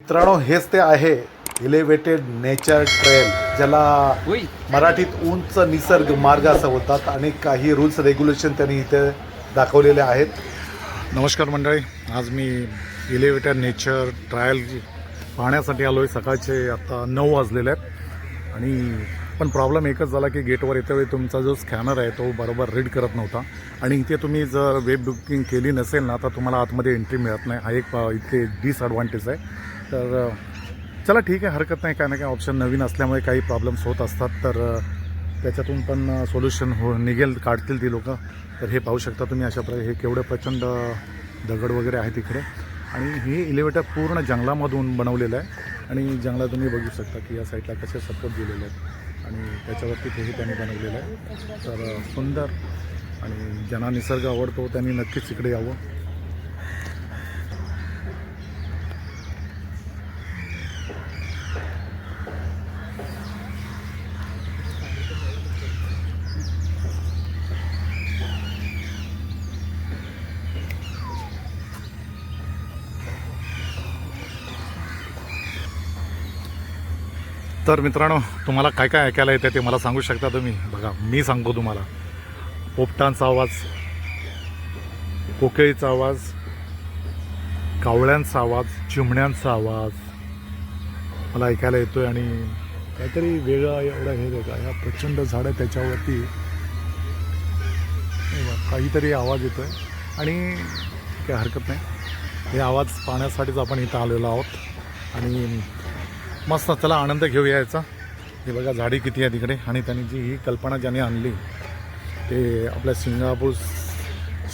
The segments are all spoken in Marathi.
मित्रांनो हेच ते आहे इलेव्हेटेड नेचर ट्रेल ज्याला मराठीत उंच निसर्ग मार्ग असं होतात आणि काही रूल्स रेग्युलेशन त्यांनी इथे दाखवलेले आहेत. नमस्कार मंडळी आज मी इलेव्हेटेड नेचर ट्रायल पाहण्यासाठी आलो आहे सकाळचे आता नऊ वाजलेले आहेत. आणि पण प्रॉब्लेम एकच झाला की गेटवर येत्या वेळी तुमचा जो स्कॅनर आहे तो बरोबर रीड करत नव्हता. आणि इथे तुम्ही जर वेब बुकिंग केली नसेल ना तर तुम्हाला आतमध्ये एंट्री मिळत नाही. हा एक इथे डिसअडव्हान्टेज आहे. तर चला ठीक आहे हरकत नाही. काय ना काय ऑप्शन नवीन असल्यामुळे काही प्रॉब्लेम्स होत असतात. तर त्याच्यातून पण सोल्युशन हो निघेल काढतील ती लोकं. तर हे पाहू शकता तुम्ही अशा प्रकारे. हे केवढं प्रचंड दगड वगैरे आहे तिकडे. आणि हे इलेवेटर पूर्ण जंगलामधून बनवलेलं आहे. आणि जंगलात तुम्ही बघू शकता की या साईडला कसे सपोर्ट दिलेले आहेत. आणि त्याच्यावरती तेही त्यांनी बनवलेलं आहे. तर सुंदर आणि ज्यांना निसर्ग आवडतो त्यांनी नक्कीच इकडे यावं. तर मित्रांनो तुम्हाला काय काय ऐकायला येतं ते मला सांगू शकता तुम्ही. बघा मी सांगतो तुम्हाला. पोपटांचा आवाज कोकेळीचा आवाज कावळ्यांचा आवाज चिमण्यांचा आवाज मला ऐकायला येतो आहे आणि काहीतरी वेगळा एवढा हे का ह्या प्रचंड झाडं त्याच्यावरती काहीतरी आवाज येतो आहे आणि काही हरकत नाही. हे आवाज पाहण्यासाठीच आपण इथं आलेलो आहोत. आणि मस्त चला आनंद घेऊया याचा. हे बघा झाडी किती आहे तिकडे. आणि त्यांनी जी ही कल्पना ज्याने आणली ते आपल्या सिंगापूर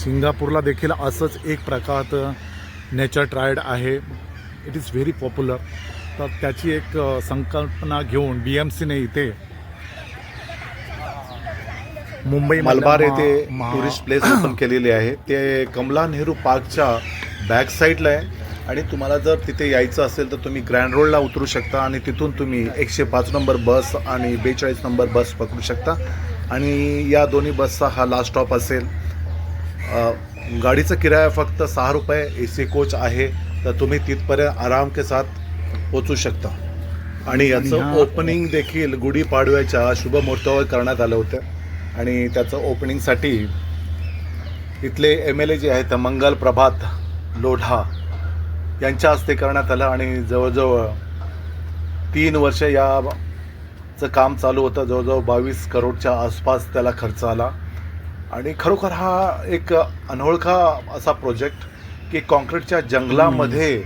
सिंगापूरला देखील असंच एक प्रकारचं नेचर ट्रायड आहे. इट इज व्हेरी पॉप्युलर तर त्याची एक संकल्पना घेऊन बी एम सीने इथे मुंबई मलबार येथे टुरिस्ट प्लेस ओपन केलेली आहे. ते कमला नेहरू पार्कच्या बॅक साईडला आहे. आणि तुम्हाला जर तिथे यायचं असेल तर तुम्ही ग्रँड रोडला उतरू शकता आणि तिथून तुम्ही एकशे पाच नंबर बस आणि बेचाळीस नंबर बस पकडू शकता. आणि या दोन्ही बसचा हा लास्ट स्टॉप असेल. गाडीचा किराया फक्त सहा रुपये ए सी कोच आहे. तर तुम्ही तिथपर्यंत आराम के साथ पोचू शकता. आणि याचं ओपनिंग देखील गुढीपाडव्याच्या शुभ मुहूर्तावर करण्यात आलं होतं. आणि त्याचं ओपनिंगसाठी इथले एम एल ए जे आहेत मंगल प्रभात लोढा यांच्या हस्ते करण्यात आलं आणि जवळजवळ तीन वर्ष याचं काम चालू होतं. जवळजवळ बावीस करोडच्या आसपास त्याला खर्च आला. आणि खरोखर हा एक अनोळखा असा प्रोजेक्ट की कॉन्क्रीटच्या जंगलामध्ये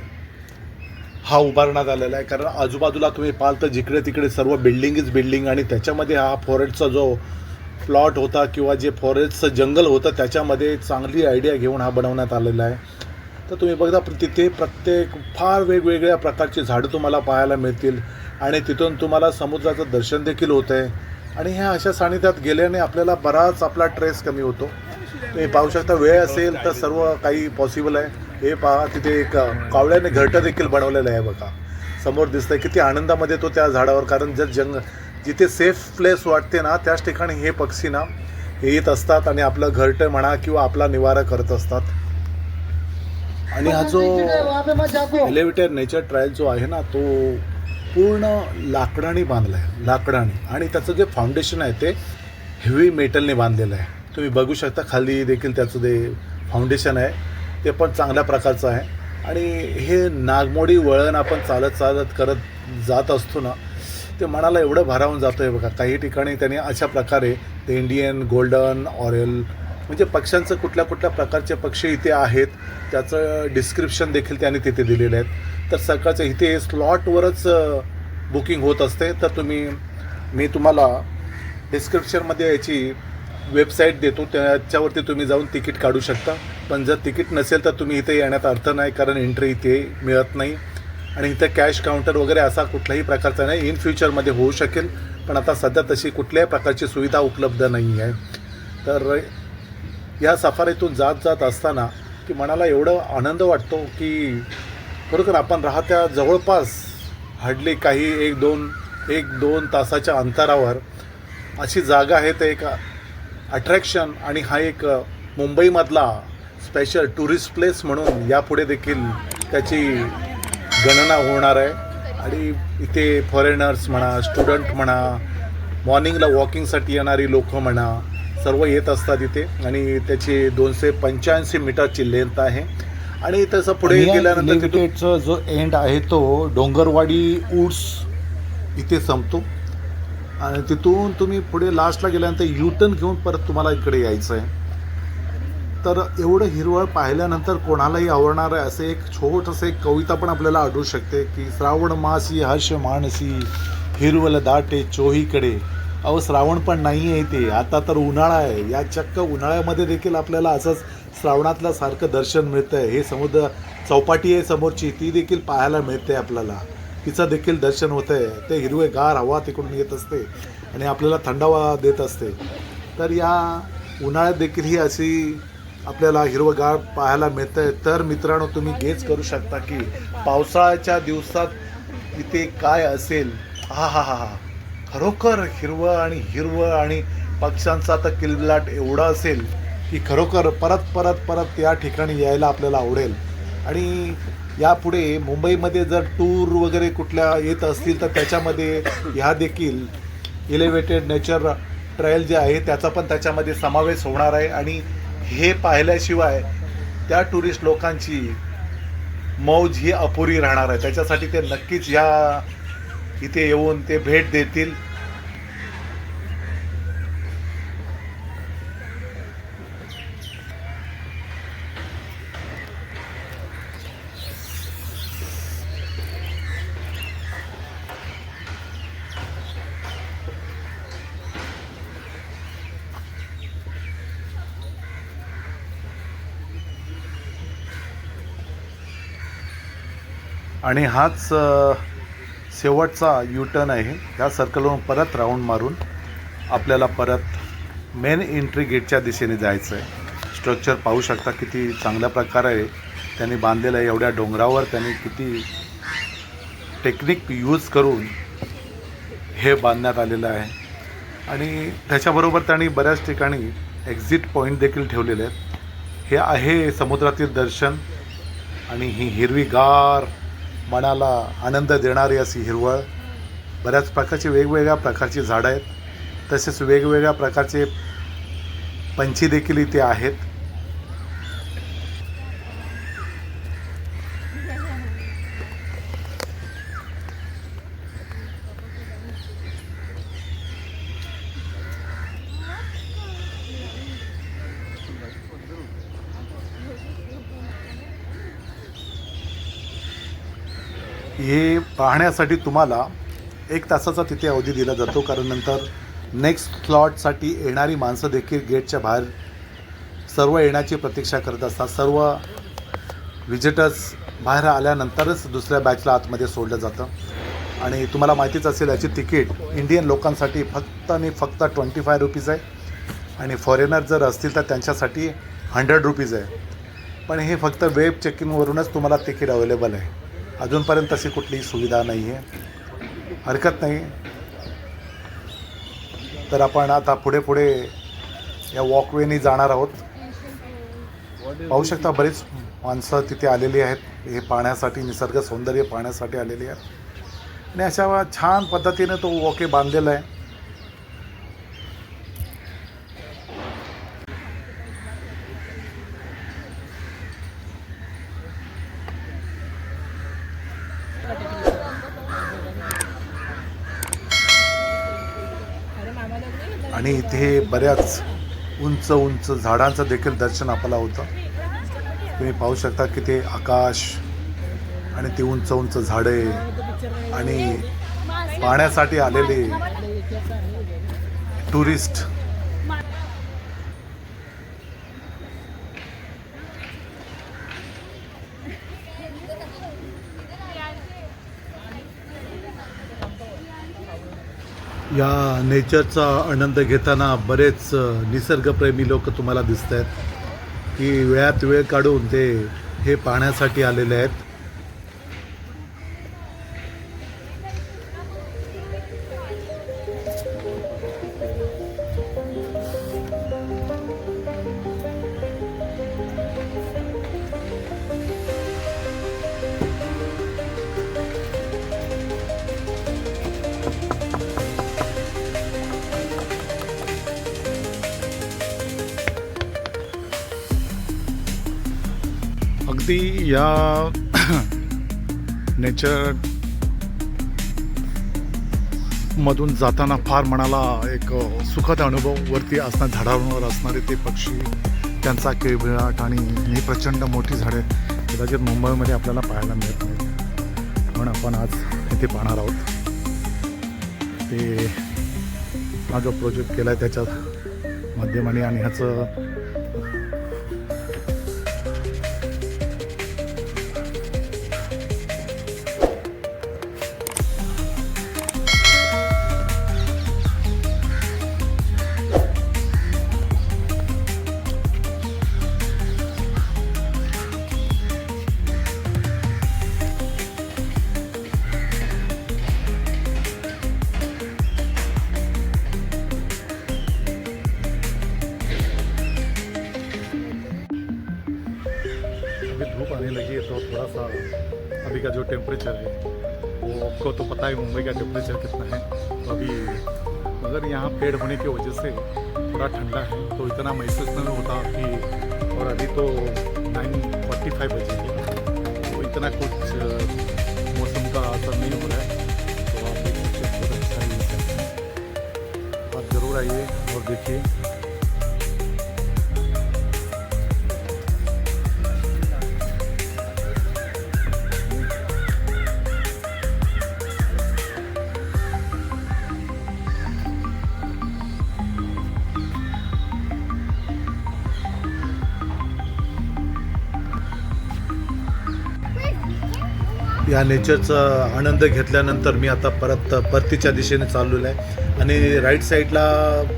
हा उभारण्यात आलेला आहे. कारण आजूबाजूला तुम्ही पाहाल तर जिकडे तिकडे सर्व बिल्डिंग इज बिल्डिंग आणि त्याच्यामध्ये हा फॉरेस्टचा जो प्लॉट होता किंवा जे फॉरेस्टचं जंगल होतं त्याच्यामध्ये चांगली आयडिया घेऊन हा बनवण्यात आलेला आहे. तर तुम्ही बघता प्र- तिथे प्रत्येक फार वेगवेगळ्या प्रकारची झाडं तुम्हाला पाहायला मिळतील. आणि तिथून तुम्हाला समुद्राचं दर्शन देखील होतं आहे आणि ह्या अशा सानिध्यात गेल्याने आपल्याला बराच आपला ट्रेस कमी होतो. तुम्ही पाहू शकता वेळ असेल तर सर्व काही पॉसिबल आहे. हे पहा तिथे एक कावळ्याने घरटं देखील बनवलेलं आहे बघा. समोर दिसतंय किती आनंदामध्ये तो त्या झाडावर कारण जर जंग जिथे सेफ प्लेस वाटते ना त्याच ठिकाणी हे पक्षी ना येत असतात आणि आपलं घरटं म्हणा किंवा आपला निवारा करत असतात. आणि हा जो एलिव्हेटर नेचर ट्रायल जो आहे ना तो पूर्ण लाकडाने बांधला आहे लाकडाने. आणि त्याचं जे फाउंडेशन आहे ते हेवी मेटलने बांधलेलं आहे. तुम्ही बघू शकता खाली देखील त्याचं जे फाउंडेशन आहे ते पण चांगल्या प्रकारचं आहे. आणि हे नागमोडी वळण आपण चालत चालत करत जात असतो ना ते मनाला एवढं भारावून जातं आहे बघा. काही ठिकाणी त्यांनी अशा प्रकारे ते इंडियन गोल्डन ऑरेल म्हणजे पक्ष्यांचं कुठल्या कुठल्या प्रकारचे पक्षी इथे आहेत त्याचं डिस्क्रिप्शन देखील त्यांनी तिथे दिलेलं आहेत. तर सकाळचं इथे स्लॉटवरच बुकिंग होत असते. तर तुम्ही मी तुम्हाला डिस्क्रिप्शनमध्ये याची वेबसाईट देतो. त्याच्यावरती तुम्ही जाऊन तिकीट काढू शकता. पण जर तिकीट नसेल तर तुम्ही इथे येण्यात अर्थ नाही कारण एंट्री इथे मिळत नाही. आणि इथं कॅश काउंटर वगैरे असा कुठल्याही प्रकारचा नाही. इन फ्युचरमध्ये होऊ शकेल. पण आता सध्या तशी कुठल्याही प्रकारची सुविधा उपलब्ध नाही आहे तर या सफारीतून जात जात असताना की मनाला एवढं आनंद वाटतो की खरोखर आपण राहत्या जवळपास हार्डली काही एक दोन एक दोन तासाच्या अंतरावर अशी जागा आहे ते एक अट्रॅक्शन आणि हा एक मुंबईमधला स्पेशल टुरिस्ट प्लेस म्हणून यापुढे देखील त्याची गणना होणार आहे. आणि इथे फॉरेनर्स म्हणा स्टुडंट म्हणा मॉर्निंगला वॉकिंगसाठी येणारी लोकं म्हणा सर्व येत असतात इथे. आणि त्याची दोनशे पंच्याऐंशी मीटरची लेंथ आहे. आणि तसं पुढे गेल्यानंतर तिथून- जो एंड आहे तो डोंगरवाडी उड्स इथे संपतो. आणि तिथून तुम्ही पुढे लास्टला गेल्यानंतर युटर्न घेऊन परत तुम्हाला इकडे यायचं आहे तर एवढं हिरवळ पाहिल्यानंतर कोणालाही आवडणार आहे असे एक छोटंसं एक कविता पण आपल्याला आढळू शकते की श्रावण मासी हर्ष मानसी हिरवल दाटे चोहीकडे. अहो श्रावण पण नाही आहे ते आता तर उन्हाळा आहे. या चक्क उन्हाळ्यामध्ये देखील आपल्याला असंच श्रावणातलं सारखं दर्शन मिळतं आहे हे समुद्र चौपाटी आहे समोरची. ती देखील पाहायला मिळते आपल्याला. तिचं देखील दर्शन होतं आहे ते हिरवे गार हवा तिकडून येत असते आणि आपल्याला थंडावा देत असते. तर या उन्हाळ्यात देखील ही अशी आपल्याला हिरवगार पाहायला मिळतं आहे तर मित्रांनो तुम्ही गेच करू शकता की पावसाळ्याच्या दिवसात इथे काय असेल? हा हा हा हा. खरोखर हिरवं आणि हिरवं आणि पक्ष्यांचा तर किलबिलाट एवढा असेल की खरोखर परत परत परत या ठिकाणी यायला आपल्याला आवडेल. आणि यापुढे मुंबईमध्ये जर टूर वगैरे कुठल्या येत असतील तर त्याच्यामध्ये ह्या देखील इलेवेटेड नेचर ट्रायल जे आहे त्याचा पण त्याच्यामध्ये समावेश होणार आहे. आणि हे पाहिल्याशिवाय त्या टुरिस्ट लोकांची मौज ही अपुरी राहणार आहे. त्याच्यासाठी ते नक्कीच ह्या इथे येऊन ते भेट देतील. आणि हाच शेवटचा यू टर्न आहे. ह्या सर्कलवरून परत राऊंड मारून आपल्याला परत मेन एंट्री गेटच्या दिशेने जायचं आहे स्ट्रक्चर पाहू शकता किती चांगल्या प्रकारे त्यांनी बांधलेलं आहे. एवढ्या डोंगरावर त्यांनी किती टेक्निक यूज करून हे बांधण्यात आलेलं आहे. आणि त्याच्याबरोबर त्यांनी बऱ्याच ठिकाणी एक्झिट पॉईंट देखील ठेवलेले आहेत. हे आहे समुद्रातील दर्शन. आणि ही हिरवीगार मनाला आनंद देणारी अशी हिरवळ. बऱ्याच प्रकारची वेगवेगळ्या प्रकारची झाडं आहेत. तसेच वेगवेगळ्या प्रकारचे पंछी देखील इथे आहेत. पाहण्यासाठी तुम्हाला एक तासाचा तिथे अवधी दिला जातो कारण नंतर नेक्स्ट स्लॉटसाठी येणारी माणसं देखील गेटच्या बाहेर सर्व येण्याची प्रतीक्षा करत असतात. सर्व व्हिजिटर्स बाहेर आल्यानंतरच दुसऱ्या बॅचला आतमध्ये सोडलं जातं. आणि तुम्हाला माहितीच असेल याची तिकीट इंडियन लोकांसाठी फक्त आणि फक्त ट्वेंटी फाय रुपीज आहे. आणि फॉरेनर जर असतील तर त्यांच्यासाठी हंड्रेड रुपीज आहे. पण हे फक्त वेब चेकिंगवरूनच तुम्हाला तिकीट अवेलेबल आहे. अजूनपर्यंत तशी कुठलीही सुविधा नाही आहे हरकत नाही. तर आपण आता पुढे पुढे या वॉकवेनी जाणार आहोत. पाहू शकता बरीच माणसं तिथे आलेली आहेत. हे पाहण्यासाठी निसर्ग सौंदर्य पाहण्यासाठी आलेली आहेत. आणि अशा छान पद्धतीने तो वॉके बांधलेला आहे. आणि इथे बऱ्याच उंच उंच झाडांचं देखील दर्शन आपल्याला होतं. तुम्ही पाहू शकता की ते आकाश आणि ती उंच उंच झाडे आणि पाहण्यासाठी आलेले टुरिस्ट या नेचरचा आनंद घेताना बरेच निसर्गप्रेमी लोक तुम्हाला दिसत आहेत की वेळात वेळ काढून ते हे पाहण्यासाठी आलेले आहेत. अगदी या नेचर मधून जाताना फार मनाला एक सुखद अनुभव वरती असणार झाडांवर असणारे ते पक्षी त्यांचा किळबिळाट आणि ही प्रचंड मोठी झाडे कदाचित मुंबईमध्ये आपल्याला पाहायला मिळत नाही पण आपण आज इथे पाहणार आहोत. ते हा जो प्रोजेक्ट केला आहे त्याच्या माध्यमाने आणि ह्याचं का जो टेम्परेचर है, वो आपको तो पता है, मुंबई का टेम्परेचर कितना है। तो अभी मगर यहाँ पेड़ होने की वजह से थोड़ा ठंडा है तो इतना महसूस नहीं होता कि और अभी तो नाइन फोर्टी फाइव बजे है। तो इतना कुछ मौसम का असर नहीं हो रहा है। तो आप बहुत अच्छा आप ज़रूर आइए और देखिए। या नेचरचा आनंद घेतल्यानंतर मी आता परत परतीच्या दिशेने चाललेलो आहे. आणि राईट साईडला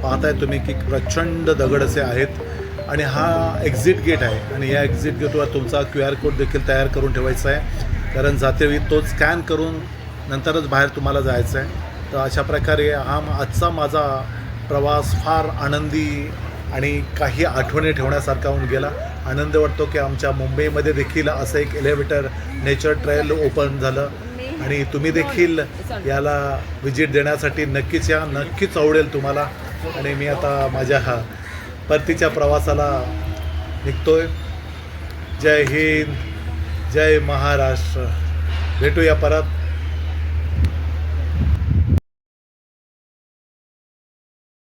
पाहताय तुम्ही की प्रचंड दगड असे आहेत. आणि हा एक्झिट गेट आहे. आणि या एक्झिट गेटवर तुमचा क्यू आर कोड देखील तयार करून ठेवायचा आहे. कारण जातेवेळी तो स्कॅन करून नंतरच बाहेर तुम्हाला जायचं आहे. तर अशा प्रकारे हा आजचा माझा प्रवास फार आनंदी आणि काही आठवणी ठेवण्यासारखा होऊन गेला. आनंद वाटतो की आमच्या मुंबईमध्ये देखील असं एक एलिव्हेटर नेचर ट्रेल ओपन झालं. आणि तुम्ही देखील याला व्हिजिट देण्यासाठी नक्कीच या नक्कीच आवडेल तुम्हाला. आणि मी आता माझ्या हा परतीच्या प्रवासाला निघतोय. जय हिंद जय महाराष्ट्र. भेटूया परत.